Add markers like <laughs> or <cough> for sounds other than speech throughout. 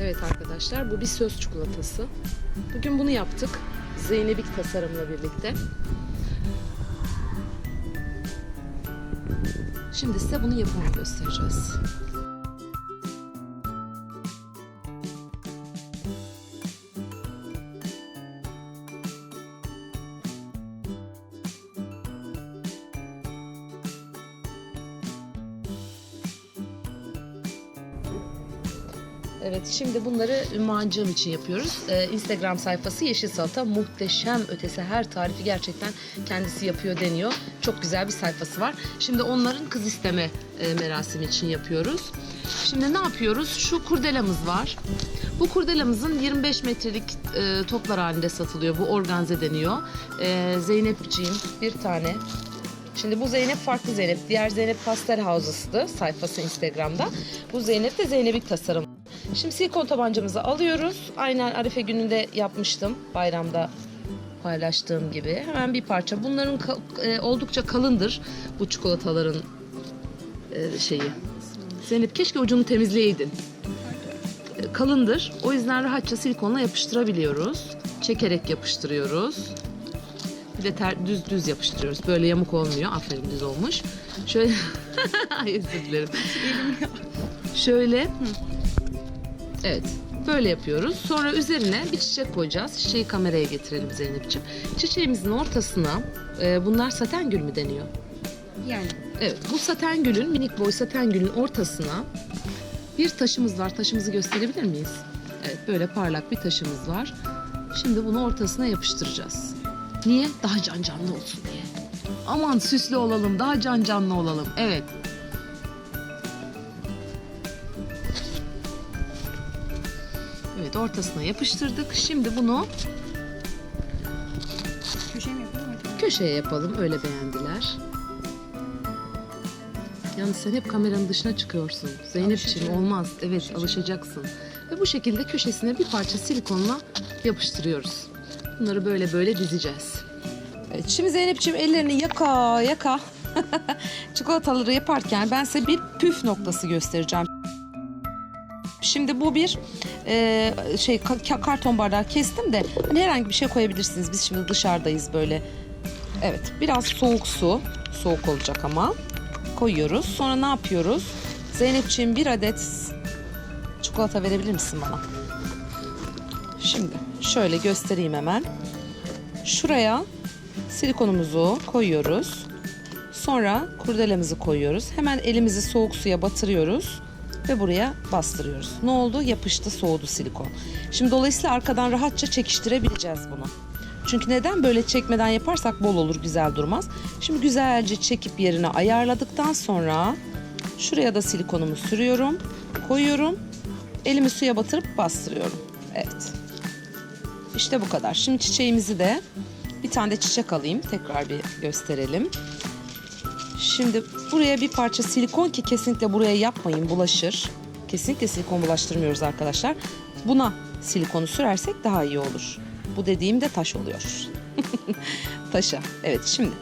Evet arkadaşlar bu bir söz çikolatası. Bugün bunu yaptık. Zeynepik tasarımla birlikte. Şimdi size bunun yapımını göstereceğiz. Şimdi bunları ümmancığım için yapıyoruz. Ee, Instagram sayfası Yeşil Salata muhteşem ötesi her tarifi gerçekten kendisi yapıyor deniyor. Çok güzel bir sayfası var. Şimdi onların kız isteme e, merasimi için yapıyoruz. Şimdi ne yapıyoruz? Şu kurdelamız var. Bu kurdelamızın 25 metrelik e, toplar halinde satılıyor. Bu organze deniyor. E, Zeynepciğim bir tane Şimdi bu Zeynep farklı Zeynep. Diğer Zeynep Pastel House'ıstı sayfası Instagram'da. Bu Zeynep de Zeynep'ik tasarım. Şimdi silikon tabancamızı alıyoruz. Aynen Arife gününde yapmıştım. Bayramda paylaştığım gibi. Hemen bir parça. Bunların ka- e, oldukça kalındır bu çikolataların e, şeyi. Zeynep keşke ucunu temizleyeydin. E, kalındır. O yüzden rahatça silikonla yapıştırabiliyoruz. Çekerek yapıştırıyoruz. Bir de ter, düz düz yapıştırıyoruz. Böyle yamuk olmuyor. Aferin düz olmuş. Şöyle <laughs> Ay özür dilerim. Şöyle Evet. Böyle yapıyoruz. Sonra üzerine bir çiçek koyacağız. Çiçeği kameraya getirelim Zeynep'ciğim. Çiçeğimizin ortasına e, bunlar saten gül mü deniyor? Yani. Evet. Bu saten gülün, minik boy saten gülün ortasına bir taşımız var. Taşımızı gösterebilir miyiz? Evet. Böyle parlak bir taşımız var. Şimdi bunu ortasına yapıştıracağız. Niye? Daha can canlı olsun diye. Aman süslü olalım, daha can canlı olalım. Evet. Evet ortasına yapıştırdık. Şimdi bunu Köşe mi yapalım? hadi? köşeye yapalım. Öyle beğendiler. Yalnız sen hep kameranın dışına çıkıyorsun. Zeynep'ciğim Alışacağım. olmaz. Evet alışacaksın. Ve bu şekilde köşesine bir parça silikonla yapıştırıyoruz. Bunları böyle böyle dizeceğiz. Evet, şimdi Zeynep'ciğim ellerini yaka yaka <laughs> çikolataları yaparken ben size bir püf noktası göstereceğim. Şimdi bu bir e, şey ka- ka- karton bardağı kestim de hani herhangi bir şey koyabilirsiniz. Biz şimdi dışarıdayız böyle. Evet biraz soğuk su. Soğuk olacak ama. Koyuyoruz. Sonra ne yapıyoruz? Zeynepciğim bir adet çikolata verebilir misin bana? Şimdi şöyle göstereyim hemen. Şuraya silikonumuzu koyuyoruz. Sonra kurdelemizi koyuyoruz. Hemen elimizi soğuk suya batırıyoruz ve buraya bastırıyoruz. Ne oldu? Yapıştı, soğudu silikon. Şimdi dolayısıyla arkadan rahatça çekiştirebileceğiz bunu. Çünkü neden böyle çekmeden yaparsak bol olur, güzel durmaz. Şimdi güzelce çekip yerine ayarladıktan sonra şuraya da silikonumu sürüyorum, koyuyorum. Elimi suya batırıp bastırıyorum. Evet. İşte bu kadar. Şimdi çiçeğimizi de bir tane de çiçek alayım. Tekrar bir gösterelim. Şimdi buraya bir parça silikon ki kesinlikle buraya yapmayın bulaşır. Kesinlikle silikon bulaştırmıyoruz arkadaşlar. Buna silikonu sürersek daha iyi olur. Bu dediğim de taş oluyor. <laughs> Taşa. Evet şimdi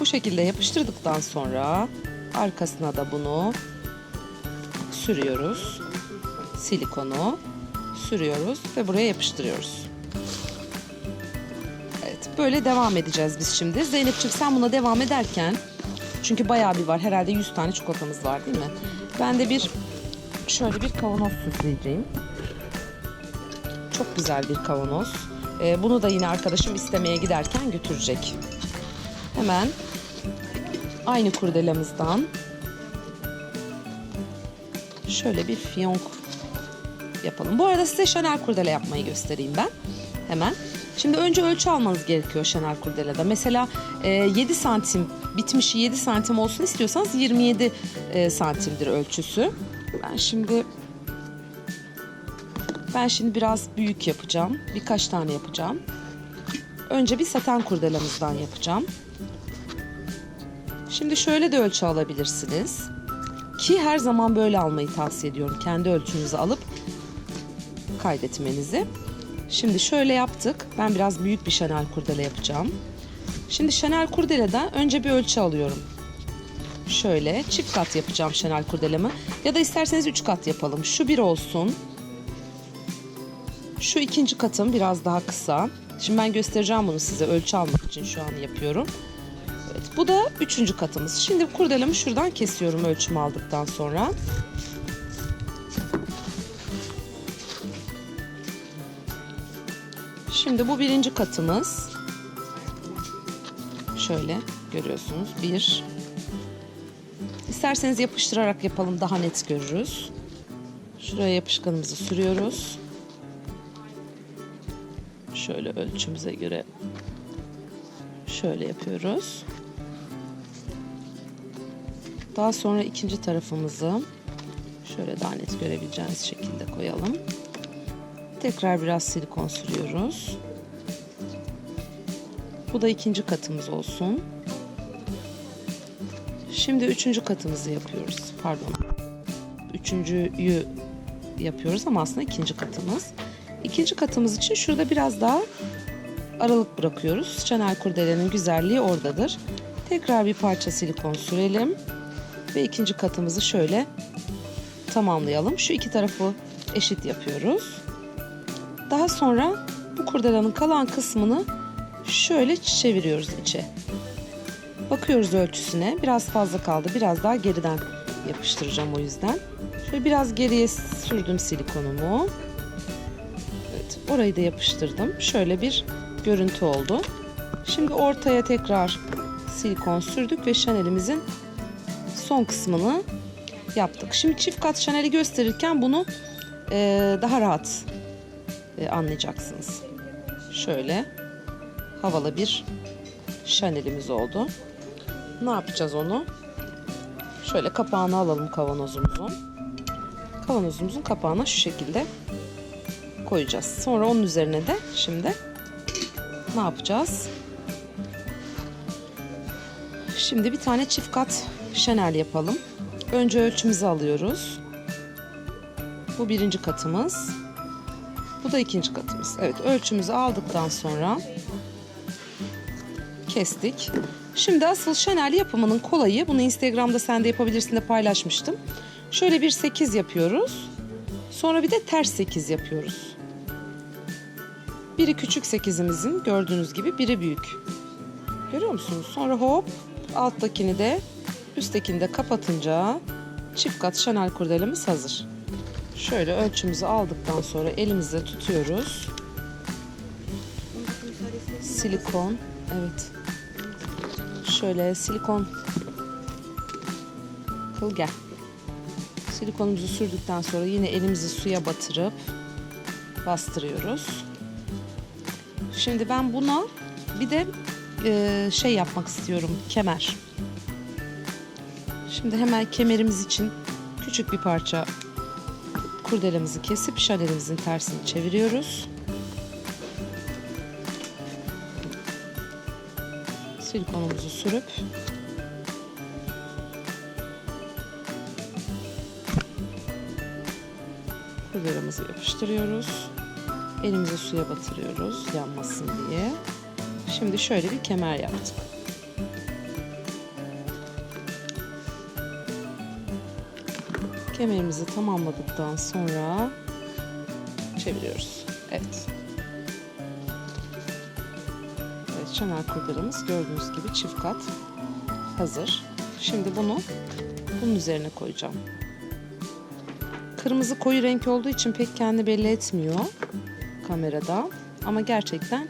bu şekilde yapıştırdıktan sonra arkasına da bunu sürüyoruz. Silikonu sürüyoruz ve buraya yapıştırıyoruz. Evet böyle devam edeceğiz biz şimdi. Zeynep'ciğim sen buna devam ederken çünkü bayağı bir var. Herhalde 100 tane çikolatamız var değil mi? Ben de bir şöyle bir kavanoz süsleyeceğim. Çok güzel bir kavanoz. Ee, bunu da yine arkadaşım istemeye giderken götürecek. Hemen aynı kurdelamızdan şöyle bir fiyonk yapalım. Bu arada size Chanel kurdele yapmayı göstereyim ben. Hemen. Şimdi önce ölçü almanız gerekiyor Chanel kurdelada. Mesela e, 7 santim bitmişi 7 santim olsun istiyorsanız 27 e, santimdir ölçüsü. Ben şimdi ben şimdi biraz büyük yapacağım. Birkaç tane yapacağım. Önce bir saten kurdelamızdan yapacağım. Şimdi şöyle de ölçü alabilirsiniz. Ki her zaman böyle almayı tavsiye ediyorum. Kendi ölçünüzü alıp kaydetmenizi. Şimdi şöyle yaptık. Ben biraz büyük bir Chanel kurdele yapacağım. Şimdi Chanel kurdeleden önce bir ölçü alıyorum. Şöyle çift kat yapacağım Chanel kurdelemi. Ya da isterseniz üç kat yapalım. Şu bir olsun. Şu ikinci katım biraz daha kısa. Şimdi ben göstereceğim bunu size ölçü almak için şu an yapıyorum. Evet, bu da üçüncü katımız. Şimdi kurdelemi şuradan kesiyorum ölçümü aldıktan sonra. Şimdi bu birinci katımız. Şöyle görüyorsunuz. Bir. İsterseniz yapıştırarak yapalım daha net görürüz. Şuraya yapışkanımızı sürüyoruz. Şöyle ölçümüze göre şöyle yapıyoruz. Daha sonra ikinci tarafımızı şöyle daha net görebileceğiniz şekilde koyalım. Tekrar biraz silikon sürüyoruz. Bu da ikinci katımız olsun. Şimdi üçüncü katımızı yapıyoruz. Pardon. Üçüncüyü yapıyoruz ama aslında ikinci katımız. İkinci katımız için şurada biraz daha aralık bırakıyoruz. Chanel kurdelenin güzelliği oradadır. Tekrar bir parça silikon sürelim. Ve ikinci katımızı şöyle tamamlayalım. Şu iki tarafı eşit yapıyoruz. Daha sonra bu kurdelanın kalan kısmını şöyle çeviriyoruz içe. Bakıyoruz ölçüsüne. Biraz fazla kaldı. Biraz daha geriden yapıştıracağım o yüzden. Şöyle biraz geriye sürdüm silikonumu. Evet, orayı da yapıştırdım. Şöyle bir görüntü oldu. Şimdi ortaya tekrar silikon sürdük ve Chanel'imizin son kısmını yaptık. Şimdi çift kat Chanel'i gösterirken bunu daha rahat e, anlayacaksınız. Şöyle havalı bir Chanel'imiz oldu. Ne yapacağız onu? Şöyle kapağını alalım kavanozumuzun. Kavanozumuzun kapağına şu şekilde koyacağız. Sonra onun üzerine de şimdi ne yapacağız? Şimdi bir tane çift kat Chanel yapalım. Önce ölçümüzü alıyoruz. Bu birinci katımız. Da ikinci katımız. Evet ölçümüzü aldıktan sonra kestik. Şimdi asıl Chanel yapımının kolayı. Bunu Instagram'da sen de yapabilirsin de paylaşmıştım. Şöyle bir 8 yapıyoruz. Sonra bir de ters 8 yapıyoruz. Biri küçük 8'imizin gördüğünüz gibi biri büyük. Görüyor musunuz? Sonra hop alttakini de üsttekini de kapatınca çift kat Chanel kurdelemiz hazır. Şöyle ölçümüzü aldıktan sonra elimizde tutuyoruz. Silikon, evet. Şöyle silikon kıl gel. Silikonumuzu sürdükten sonra yine elimizi suya batırıp bastırıyoruz. Şimdi ben buna bir de e, şey yapmak istiyorum, kemer. Şimdi hemen kemerimiz için küçük bir parça kurdelemizi kesip şalelimizin tersini çeviriyoruz. Silikonumuzu sürüp kurdelemizi yapıştırıyoruz. Elimizi suya batırıyoruz yanmasın diye. Şimdi şöyle bir kemer yaptık. Kemerimizi tamamladıktan sonra çeviriyoruz. Evet. Evet, Chanel kurdelamız gördüğünüz gibi çift kat hazır. Şimdi bunu bunun üzerine koyacağım. Kırmızı koyu renk olduğu için pek kendi belli etmiyor kamerada. Ama gerçekten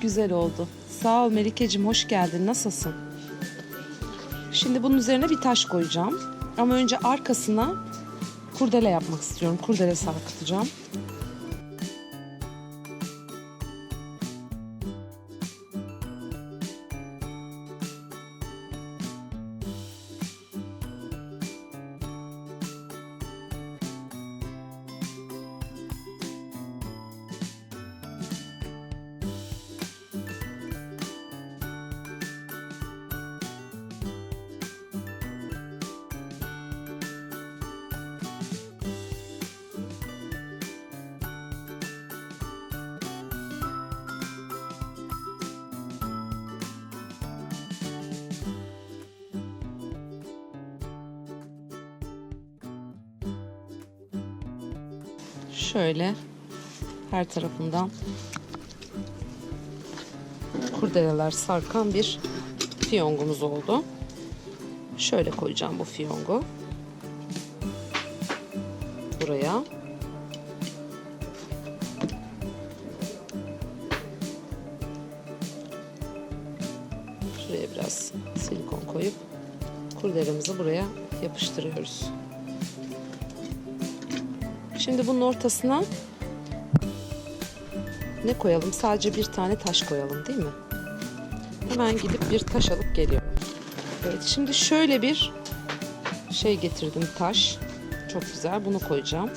güzel oldu. Sağ ol Melikeciğim, hoş geldin. Nasılsın? Şimdi bunun üzerine bir taş koyacağım. Ama önce arkasına kurdele yapmak istiyorum. Kurdele sarkıtacağım. Şöyle her tarafından kurdeleler sarkan bir fiyongumuz oldu. Şöyle koyacağım bu fiyongu. Buraya. Şuraya biraz silikon koyup kurdelemizi buraya yapıştırıyoruz. Şimdi bunun ortasına ne koyalım? Sadece bir tane taş koyalım değil mi? Hemen gidip bir taş alıp geliyorum. Evet şimdi şöyle bir şey getirdim taş. Çok güzel bunu koyacağım.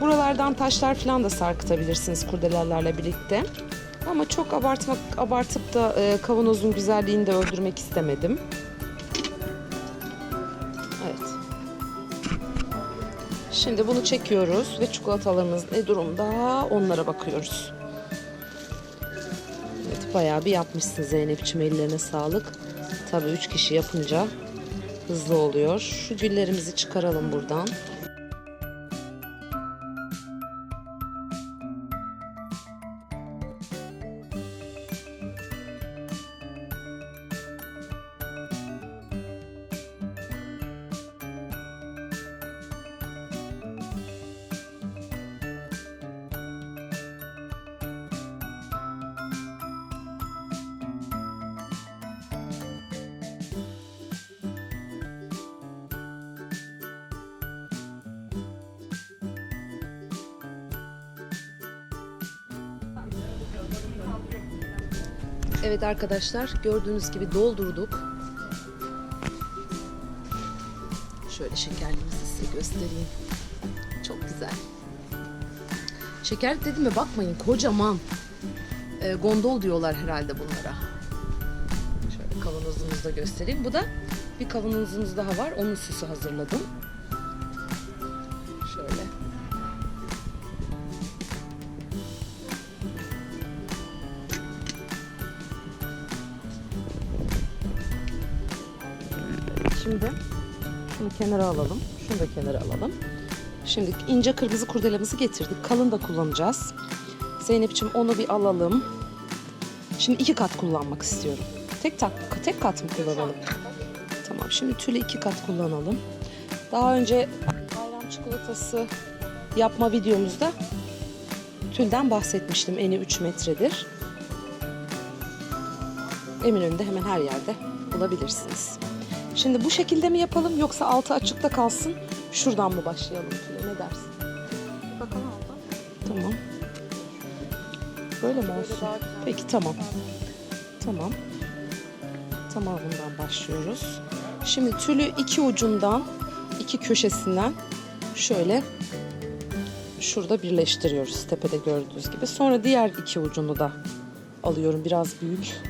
Buralardan taşlar falan da sarkıtabilirsiniz kurdelelerle birlikte. Ama çok abartmak abartıp da e, kavanozun güzelliğini de öldürmek istemedim. Evet. Şimdi bunu çekiyoruz ve çikolatalarımız ne durumda onlara bakıyoruz. Evet bayağı bir yapmışsın Zeynep'ciğim ellerine sağlık. Tabii üç kişi yapınca hızlı oluyor. Şu güllerimizi çıkaralım buradan. Evet arkadaşlar gördüğünüz gibi doldurduk. Şöyle şekerlerimizi size göstereyim. Çok güzel. Şeker dedim mi bakmayın kocaman. Ee, gondol diyorlar herhalde bunlara. Şöyle kavanozumuzu da göstereyim. Bu da bir kavanozumuz daha var. Onun süsü hazırladım. Şimdi şunu kenara alalım. Şunu da kenara alalım. Şimdi ince kırmızı kurdelemizi getirdik. Kalın da kullanacağız. Zeynep'ciğim onu bir alalım. Şimdi iki kat kullanmak istiyorum. Tek tak, tek kat mı kullanalım? Tamam. Şimdi tülü iki kat kullanalım. Daha önce bayram çikolatası yapma videomuzda tülden bahsetmiştim. Eni 3 metredir. Eminönü'nde hemen her yerde bulabilirsiniz. Şimdi bu şekilde mi yapalım yoksa altı açıkta kalsın? Şuradan mı başlayalım Tülay? Ne dersin? Bakalım abla. Tamam. Böyle mi olsun? Peki tamam. Tamam. Tamamından başlıyoruz. Şimdi tülü iki ucundan, iki köşesinden şöyle şurada birleştiriyoruz tepede gördüğünüz gibi. Sonra diğer iki ucunu da alıyorum biraz büyük.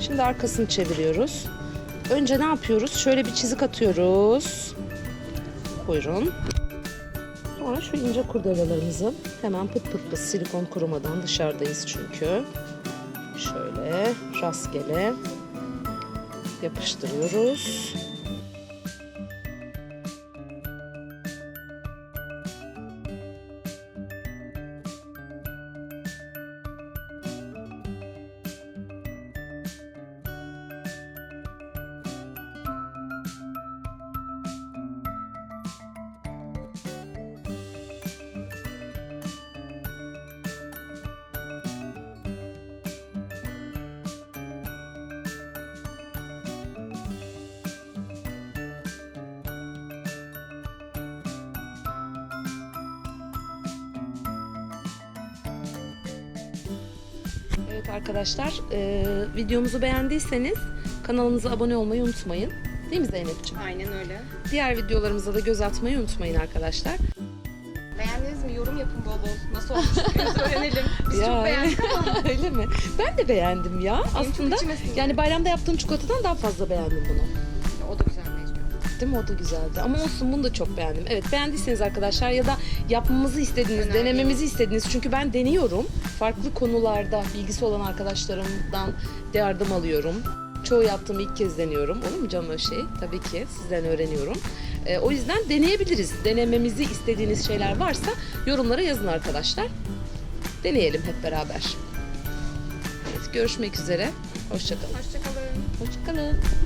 Şimdi arkasını çeviriyoruz. Önce ne yapıyoruz? Şöyle bir çizik atıyoruz. Buyurun. Sonra şu ince kurdelalarımızı hemen pıt pıt pıt silikon kurumadan dışarıdayız çünkü. Şöyle rastgele yapıştırıyoruz. Evet arkadaşlar, e, videomuzu beğendiyseniz kanalımıza abone olmayı unutmayın. Değil mi Zeynep'ciğim? Aynen öyle. Diğer videolarımıza da göz atmayı unutmayın arkadaşlar. Beğendiniz mi? Yorum yapın bol bol. Nasıl olmuş? <laughs> Biraz öğrenelim. Biz Ya, çok beğendik ama. <laughs> Öyle mi? Ben de beğendim ya. Aslında içime sindi. yani bayramda yaptığım çikolatadan daha fazla beğendim bunu. O da güzel. Değil mi? O da güzeldi. Ama olsun bunu da çok beğendim. Evet beğendiyseniz arkadaşlar ya da yapmamızı istediğiniz, Önemli. denememizi istediğiniz. Çünkü ben deniyorum. Farklı konularda bilgisi olan arkadaşlarımdan yardım alıyorum. Çoğu yaptığımı ilk kez deniyorum. Olur mu canım öyle şey? Tabii ki sizden öğreniyorum. Ee, o yüzden deneyebiliriz. Denememizi istediğiniz şeyler varsa yorumlara yazın arkadaşlar. Deneyelim hep beraber. Evet, görüşmek üzere. Hoşçakalın. Hoşçakalın. Hoşçakalın.